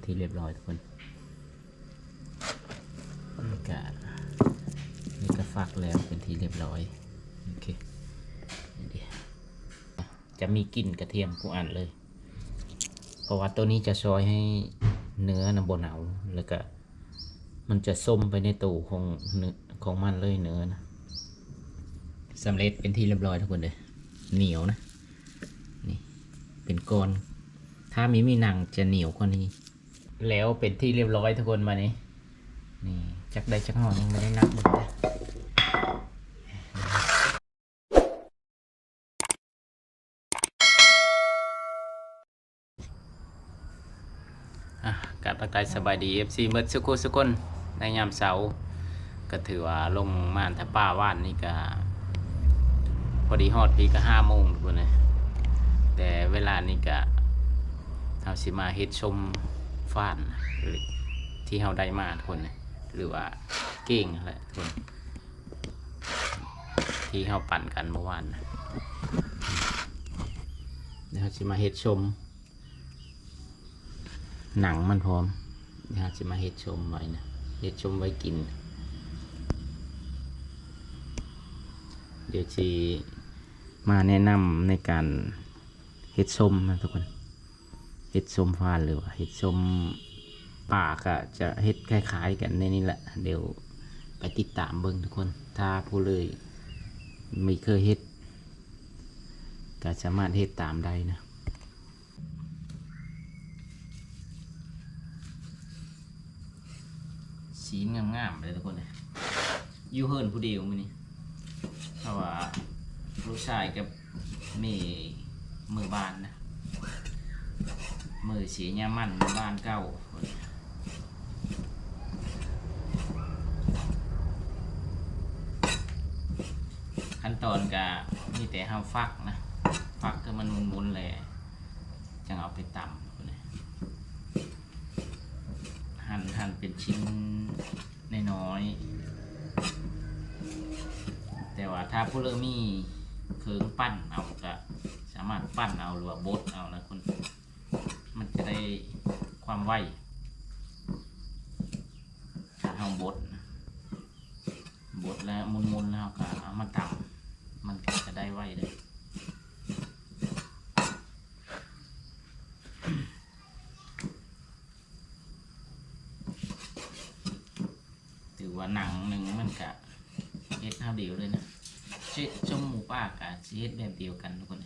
เป็นที่เรียบร้อยทุกคนนี่ก็นี่ก็ฟักแล้วเป็นที่เรียบร้อยโอเคจะมีกลิ่นกระเทียมกูอ่านเลย เพราะว่าตัวนี้จะซอยให้เนื้อนำบนเอาแล้วก็มันจะส้มไปในตู้ของเนื้อของมันเลยเนื้อนะสำเร็จเป็นที่เรียบร้อยทุกคนเลยเหนียวนะนี่เป็นก้อนถ้ามีมีหนังจะเหนียวกว่านี้ แล้วเป็นที่เรียบร้อยทุกคนมานี้นี่จักได้จักหอยังไม่ได้นับหมดเลยอะกับทักทายสบายดี FC เมื่อสุกุสุกคนในยามเสาร์ก็ถือว่าลงม่านถ้าป้าว่านนี่ก็พอดีฮอดพีก็ห้าโมงทุกคนเลยแต่เวลานี้ก็เราสิมาเฮ็ดชม ฟ้านหรือที่เราได้มาทุกคนหรือว่าเก่งนั่นแหละทุกคน ที่เราปั่นกันเมื่อวานนะเดี๋ยวเราสิมาเฮ็ดชม หนังมันพร้อมเดี๋ยวเราสิมาเฮ็ดชมไว้นะเฮ็ดชมไว้กิน เดี๋ยวจีมาแนะนำในการเฮ็ดส้มนะทุกคน เฮ็ดส้มฟานหรือว่าเฮ็ดส้มป่าก็จะเฮ็ดคล้าย ๆ กันในนี้แหละ เดี๋ยวไปติดตามเบิ่งทุกคน ถ้าผู้เลยไม่เคยเฮ็ดก็สามารถเฮ็ดตามได้นะสีงามๆเลยทุกคนเลยยูเฮิร์นผู้เดียวมือนี้เพราะว่าลูกชายกับแมีมือบานนะ มือเสียยมันมือบ้านเก่าขั้นตอนก็มีแต่ห้าฟักนะ ฟักก็มันหมุนๆเลยจังเอาไปตำหั่นหั่นเป็นชิ้นน้อยๆแต่ว่าถ้าผู้เริ่มมีเคืองปั้นเอาก็สามารถปั้นเอาหรือว่าบดเอานะคุณ มันจะได้ความไวถ้าเอาบดบดแล้วมุนๆแล้วก็เอามาตำมันก็จะได้ไวเลยถือว่าหนังหนึ่งมันกะเฮ็ดเท่าเดียวเลยนะเช็ดชมูปากะเฮ็ดแบบเดียวกันทุกคน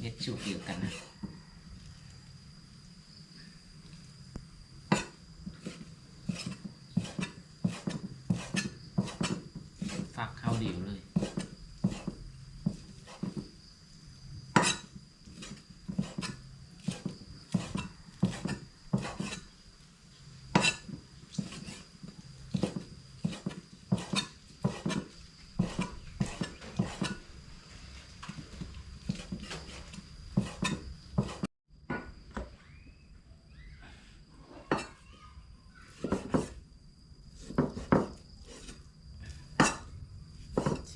เฮ็ดสูตรเดียวกันนะฟักเข้าเดียวเลย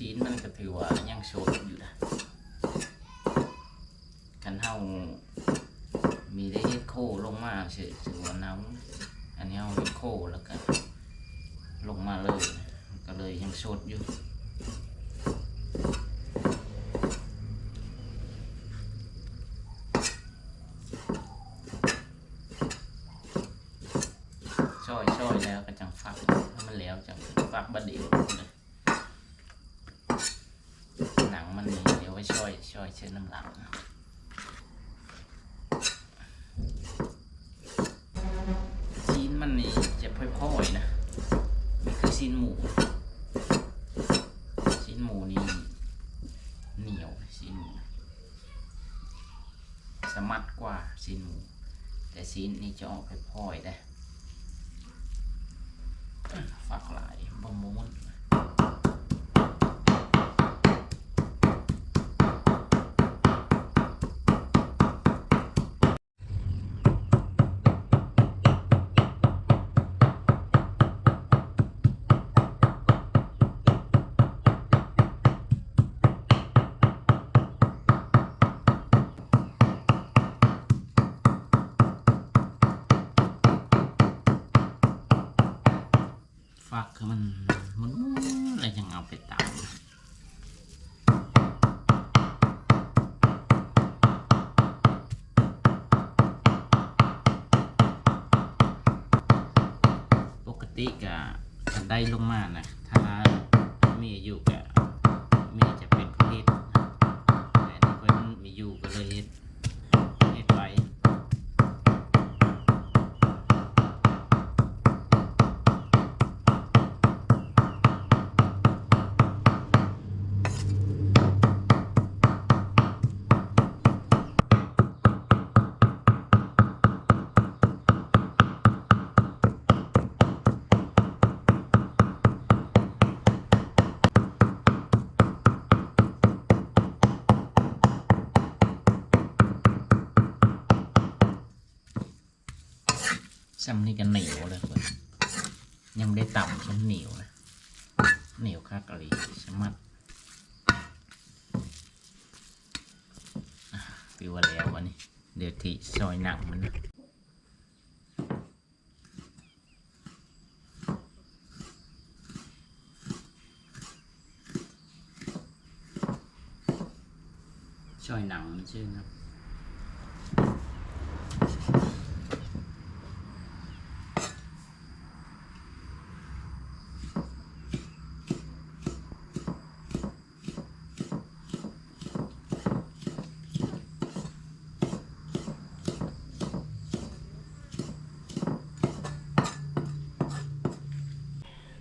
ีนมันก็ถือว่ายังโชดอยู่นะคันเฮามีได้เฮ็ดโคลงมาเฉยถือว่าน้ำอันนี้เฮาเฮ็ดโคแล้วก็ลงมาเลยก็เลยยังโชดอยู่ช่อยช่อยแล้วก็จังฟักถ้ามันแล้วจังฟักบะเดียวเลย หนังมันนี่เดี๋ยวไว้ช่วยช่วย เช็ดน้ำหลังซีนมันนี่จะพ่อยๆนะนี่คือซีนหมูซีนหมูนี่เหนียวซีนหมูสมัดกว่าซีนหมูแต่ซีนนี่จะออกพ่อยๆได้ ฟักคือมันมันอะ ซ้ำนี่กันเหนียวเลยคนยังไม่ได้ต่ำมันเหนียวนะเหนียวคักอะไรสมัดปิวแล้ววันนี้เดี๋ยวที่ซอยหนังมันนะซอยหนังมันชื่อนะ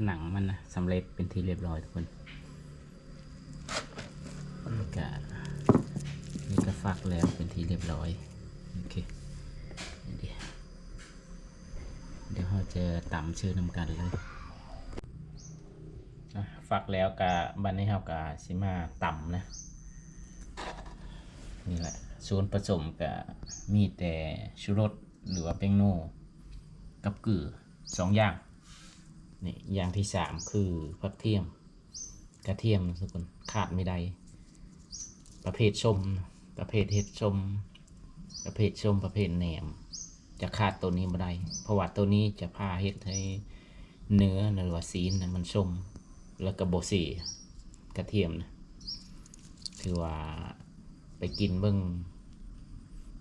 หนังมันนะสำเร็จเป็นที่เรียบร้อยทุกคนนี่ก็นี่ก็ฟักแล้วเป็นที่เรียบร้อยโอเคเดี๋ยวเดี๋ยวเราจะตำชื่อนำกันเลยฟักแล้วกับบันนี้เรากับสิมาตำนะนี่แหละส่วนผสมกับมีแต่ชูรสหรือว่าเป้งโน่กับเกลือสองอย่าง นี่อย่างที่สามคือผักเทียม กระเทียมนะทุกคนขาดไม่ได้ ประเภทชม ประเภทเห็ดชม ประเภทชมประเภทแหนม จะขาดตัวนี้ไม่ได้เพราะว่าตัวนี้จะพาเห็ดให้เนื้อหรือว่าซีนนะมันชม แล้วก็โบสีกระเทียมนะถือว่าไปกินเบิ้ง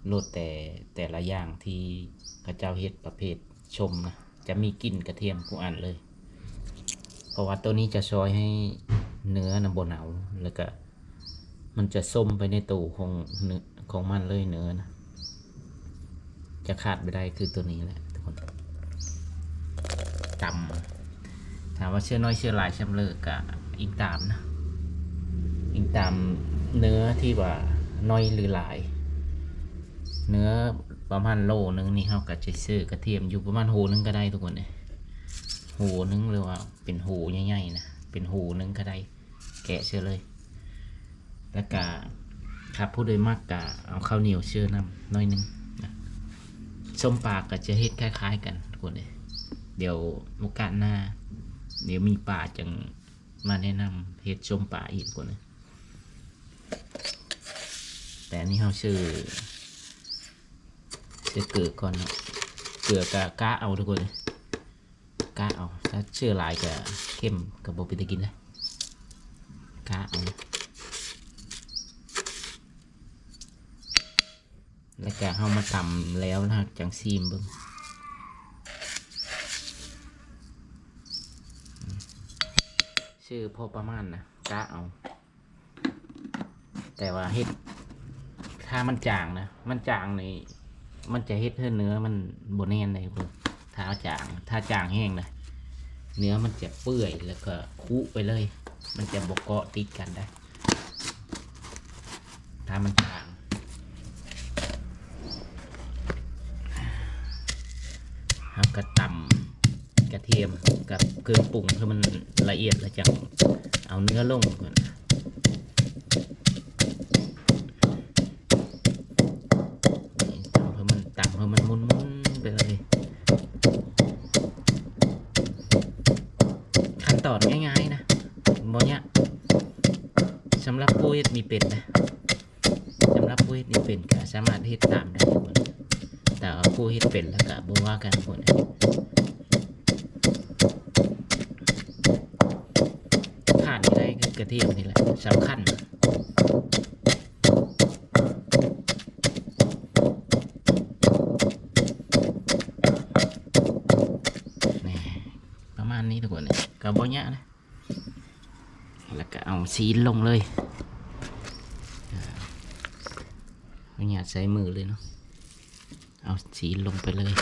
โลดแต่แต่ละอย่างที่กระเจ้าเห็ดประเภทชมนะจะมีกลิ่นกระเทียมกูอ่านเลย เพราะว่าตัวนี้จะซอยให้เนื้อนะบนเอาแล้วก็มันจะส้มไปในตูของเนื้อของมันเลยเนื้อนะจะขาดไม่ได้คือตัวนี้แหละทุกคนตำถามว่าเชื่อน้อยเชื่อหลายชำเลิกกะอิงตามนะอิงตามเนื้อที่ว่าน้อยหรือหลาย เนื้อประมาณโลนึงนี่เขาก็จะซื้อกระเทียมอยู่ประมาณโหนึงก็ได้ทุกคนเลย หนึงหรือว่า เป็นโหใหญ่ๆนะเป็นโหนึงก็ได้แกะเชื่อเลย แล้วก็ครับผู้โดยมากกะเอาข้าวเหนียวเชื่อน้ำน้อยนึงนะส้มปากก็จะเฮ็ดคล้ายๆ กันทุกคนเลยเดี๋ยวโอกาสหน้า เดี๋ยวมีป่าจังมาแนะนำเฮ็ดส้มปลาอีกคนเลยแต่นี่เขาชื่อจะเกลือก่อนเนาะเกลือกะกะเอาทุกคนเลย กะเอาถ้าเชื่อหลายก็เข้มกับโบปิตกินเลยกะเอาแล้วก็เอามาตำแล้วนะจังซีมเบิ้งชื่อพอประมาณนะกะเอา แต่ว่าเฮ็ดถ้ามันจางนะ มันจางในมันจะเฮ็ดให้เนื้อมันบนแน่นเลยคุ ณถ้าจาง ถ้าจางแห้งนะเนื้อมันจะเปื่อยแล้วก็คุไปเลย มันจะบกเกาะติดกันได้ ถ้ามันจางแล้วก็ตำกระเทียมกับเครื่องปรุงให้มันละเอียดแล้วจะเอาเนื้อลงก่อนตำเพื่อมันตำเพื่อมันมุนมุนๆไปเลยขั้นตอนง่ายๆนะบอเนี่ยากสำหรับผู้ เป็นนะสำหรับผู้เฮ็ดมีเป็นก็สามารถเฮ็ดตามได้ทุกคนแต่ว่าผู้เฮ็ดเป็นแล้วก็บ่ว่ากันคนผ่านไปกระเทียมนี่แหละสำคัญประมาณนี้ทุกคนเนี่ยะบอกเนี้ยนะแล้วก็เอาซีนลงเลยากใช้มือเลยเนาะ เอาซีลงไปเลย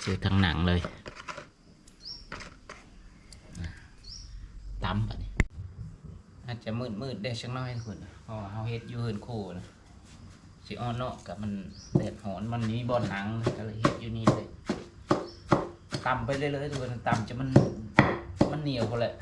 เจอทางหนังเลยอะตำปะเนี่ยอาจจะมืดมืดๆได้ชักน้อยทุกคนเพราะเขาเฮ็ดอยูเฮินคู่นะสิออนเนาะกับมันแดดหอนมันมีบอลหนังก็เลยเฮ็ดอยู่นี่เลยตำไปเรื่อยๆทุกคนตำจะมัน มันเหนียวพอแหละ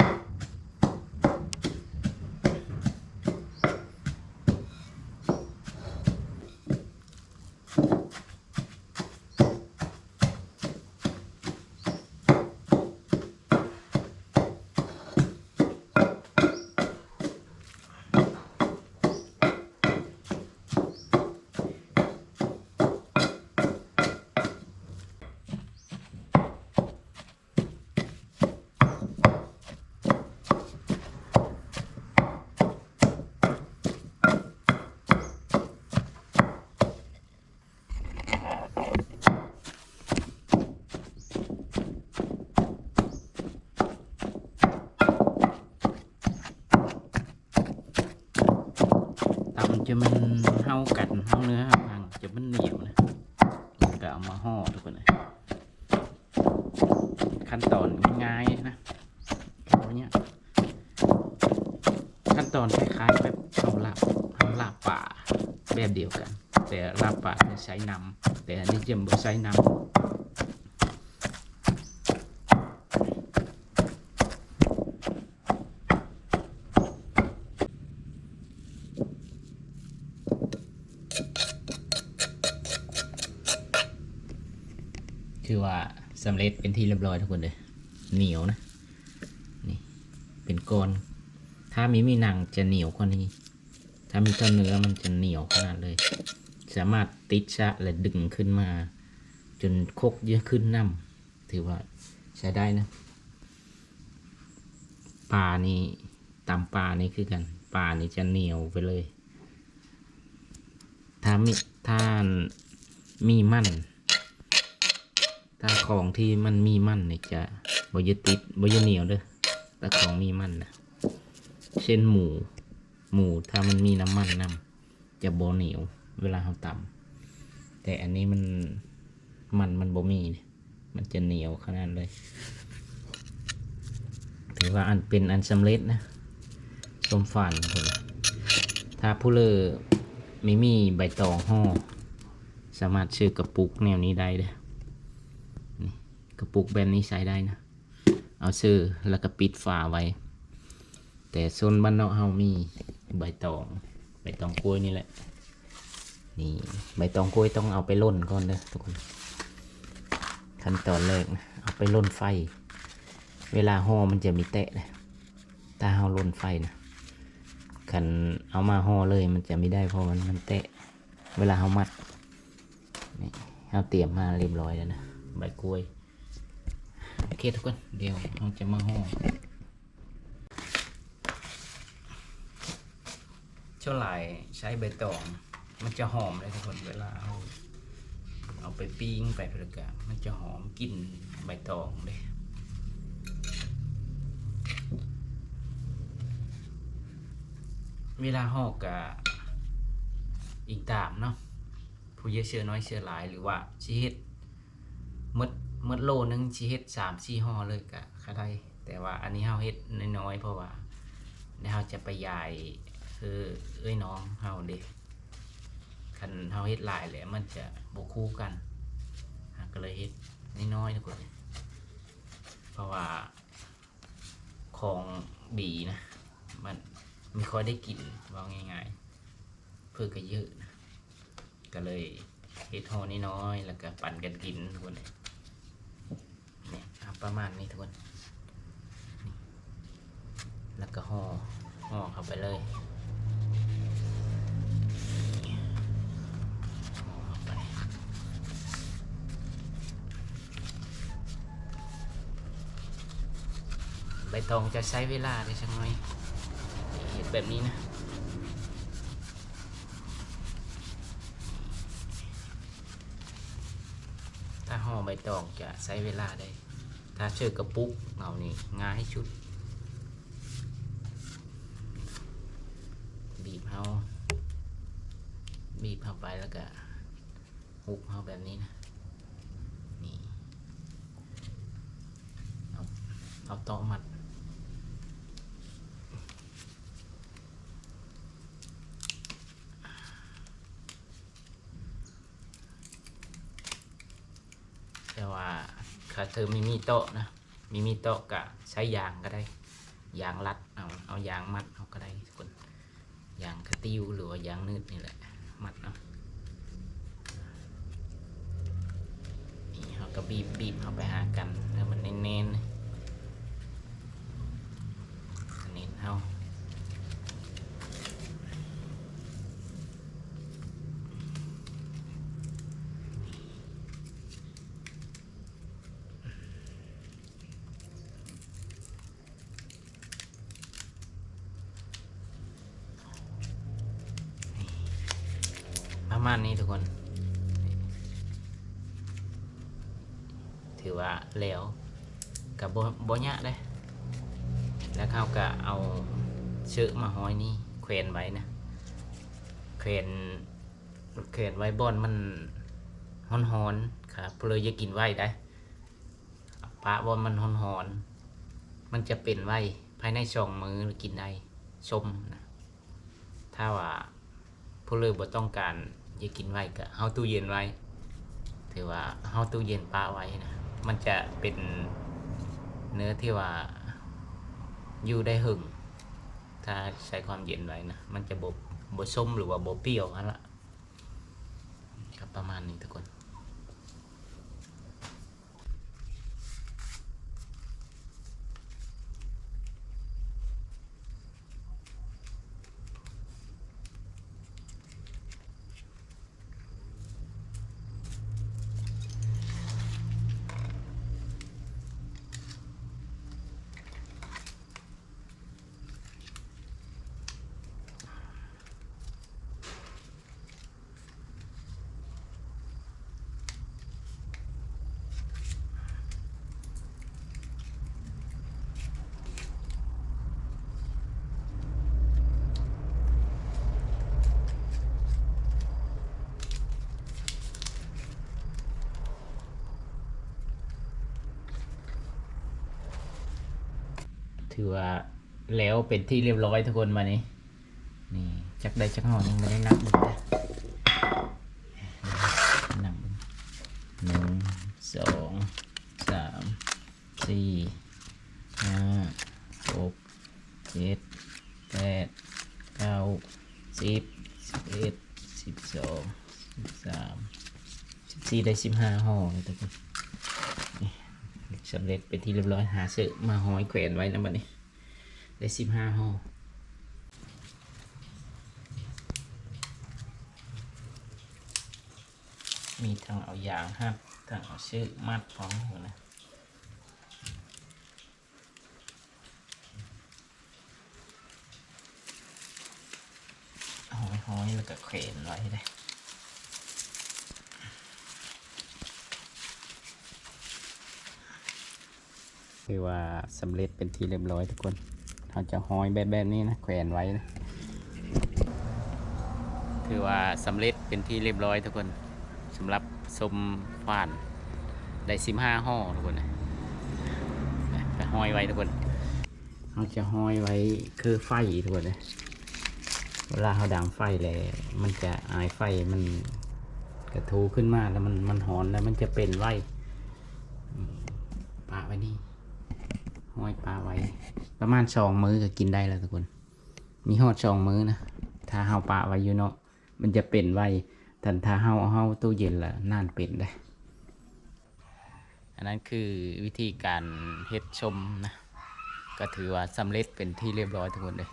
ตำจะมันเฮากัดเฮาเนื้อเฮาพังจะมันเหนียวนะแล้วก็เอามาห่อทุกคนเลย ขั้นตอนง่ายๆนะเขาเนี้ยขั้นตอนคล้ายๆแบบเอาลาบเอาลาบป่าแบบเดียวกัน แต่ลาบป่าจะใช้น้ำแต่อันนี้จะบ่ใช้น้ำ คือว่าสำเร็จเป็นที่เรียบร้อยทุกคนเลยเหนียวนะนี่เป็นก้อนถ้ามีมีหนังจะเหนียวกว่านี้ ถ้ามีต้นเนื้อมันจะเหนียวขนาดเลย สามารถติดชะและดึงขึ้นมา จนคกเยอะขึ้นน้ำถือว่าใช้ได้นะปลานี่ตามปลานี่คือกันปลานี่จะเหนียวไปเลย ถ้ามีถ้ามีมั่น ถ้าของที่มันมีมันเนี่ยจะบยติดบยเหนียวเด้อต่ของมีมันนะเช่นหมูหมูถ้ามันมีน้ำมันนำจะโบเหนียว เวลาเราตำแต่อันนี้มันมันมันบ่มีเนี่ยมันจะเหนียวขนาดเลย ถือว่าอันเป็นอันสำเร็จนะสมฝันคนถ้าผู้เลอไม่มีใบตองห่อสามารถซื้อกระปุกแนวนี้ได้เด้อ กระปุกแบนนี้ใช้ได้นะ เอาซื้อแล้วก็ปิดฝาไว้ แต่โซนบ้านนอกเฮามีใบตอง ใบตองกล้วยนี่แหละ นี่ใบตองกล้วยต้องเอาไปล่นก่อนเด้อทุกคน ขั้นตอนแรกนะเอาไปล่นไฟ เวลาห่อมันจะมีแตะนะถ้าเฮาล่นไฟนะคันเอามาห่อเลยมันจะไม่ได้เพราะมันมันแตะ เวลาเฮามัดนี่เฮาเตรียมมาเรียบร้อยแล้วนะใบกล้วย เคทุกคนเดี๋ยวเราจะมาห่อช่วงหลายใช้ใบตอง มันจะหอมเลยทุกคนเวลาเอาเอาไปปิ้งไปเพื่อกะมันจะหอมกลิ่นใบตองเลยเวลาห่อกะอีกตามเนาะผู้เยอะเชื่อน้อยเชื่อหลายหรือว่าชีเฮ็ด เมดมดโลนึงชีเฮ็ดสามสี่ห่อเลยกะค่ะได้ แต่ว่าอันนี้เฮาเฮ็ดน้อยๆเพราะว่าเดี๋ยวเฮาจะไปยายคือเอ้ยน้องเฮาเด็กคันเฮาเฮ็ดหลายแหละมันจะบ่คู่กันก็เลยเฮ็ดน้อยๆทุกคนเพราะว่าของดีนะ มันไม่ค่อยได้กินว่าง่ายๆเพื่อก็เยอะนะ ก็เลยเฮ็ดห่อน้อยๆแล้วก็ปั่นกันกินทุกคนเนี่ย ประมาณนี้ทุกคนนแล้วก็ห่อห่อเข้าไปเลยใบตองจะใช้เวลาได้ช่กน้อยเห็นแบบนี้นะถ้าห่อใบตองจะใช้เวลาได้ ถ้าเชือกระปุกเรานี่ง่ายชุด บีบเขาบีบเข้าไปแล้วก็หุบเฮาแบบนี้นะนี่เอาเอาต่อมัด แต่ว่า ถ้าเธอไม่มีโต๊ะนะมีมีโต๊ะก็ใช้ยางก็ได้ยางรัดเอาเอายางมัดเอาก็ได้ทุกคนยางกระติ้วหรือว่ายางนืดนี่แหละมัดเอานี่เขาก็บีบบีบเข้าไปหากันแล้วมันเน้นๆเน้นเฮา ประมาณนี้ทุกคน ถือว่าแล้วกับโบยะได้แล้วเขาก็เอาเชือกมาห้อยนี่แขวนไว้นะแขวนแขวนไว้บอนมันฮ้อนๆครับเพลยจะกินไว้ได้ปะบอนมันฮ้อนๆมันจะเป็นไว้ภายในสองมือกินได้ชมนะถ้าว่าผู้เลยบ่ต้องการ จะกินไว้ก็เอาตู้เย็นไว้ ถือว่าเอาตู้เย็นปะไว้นะ มันจะเป็นเนื้อที่ว่าอยู่ได้หึงถ้าใช้ความเย็นไว้นะ มันจะบบบบส้มหรือว่าบบเปรี้ยวนั่นละครับประมาณนี้ทุกคน ถือว่าแล้วเป็นที่เรียบร้อยทุกคนมานี้นี่จักได้จักห่อยังไม่ได้นับเลยนะนับเบิ่งหนึ่งสองสามสี่ห้าหกเจ็ดแปดเก้าสิบสิบเอ็ดสิบสองสิบสามสิบสี่ได้สิบห้าห่อเลยทุกคน สำเร็จเป็นที่เรียบร้อยหาเสื้อมาห้อยแขวนไว้นะบัดนี้ ได้สิบห้าห่อมีทั้งเอายางครับทั้งเอาเสื้อมัดพร้อมหมดนะห้อยๆแล้วก็แขวนไว้เล คือว่าสำเร็จเป็นที่เรียบร้อยทุกคนเราจะห้อยแบบแบบนี้นะแขวนไว้นะคือว่าสำเร็จเป็นที่เรียบร้อยทุกคนสำหรับสมฟานได้สิบห้าห่อทุกคนนะไปห้อยไว้ทุกคนเราจะห้อยไว้คือไฟทุกคนนะเวลาเขาดังไฟเลยมันจะอายไฟมันกระทูขึ้นมาแล้วมันมันหอนแล้วมันจะเป็นไว้ปะไว้นี่ ห้อยปลาไว้ ประมาณสองมื้อก็กินได้แล้วทุกคน มีหอดสองมื้อนะ ถ้าเฮาปลาไว้อยู่เนาะ มันจะเป็นไว้แต่ถ้าเฮาเอาเฮาตู้เย็นละนานเป็นได้ อันนั้นคือวิธีการเฮ็ดชมนะ ก็ถือว่าสำเร็จเป็นที่เรียบร้อยทุกคนเลย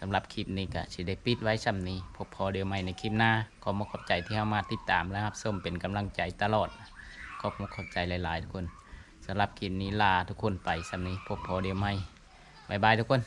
สำหรับคลิปนี้ก็สิได้ปิดไว้ซ้ำนี้ พบพอเดี๋ยวใหม่ในคลิปหน้า ขอมาขอบใจที่เข้ามาติดตามและรับชมเป็นกำลังใจตลอด ขอบคุณขอบใจหลาย ๆ ทุกคน สำหรับคลิปนี้ลาทุกคนไปสำนี้พบพอเดียวไม่บายบายทุกคน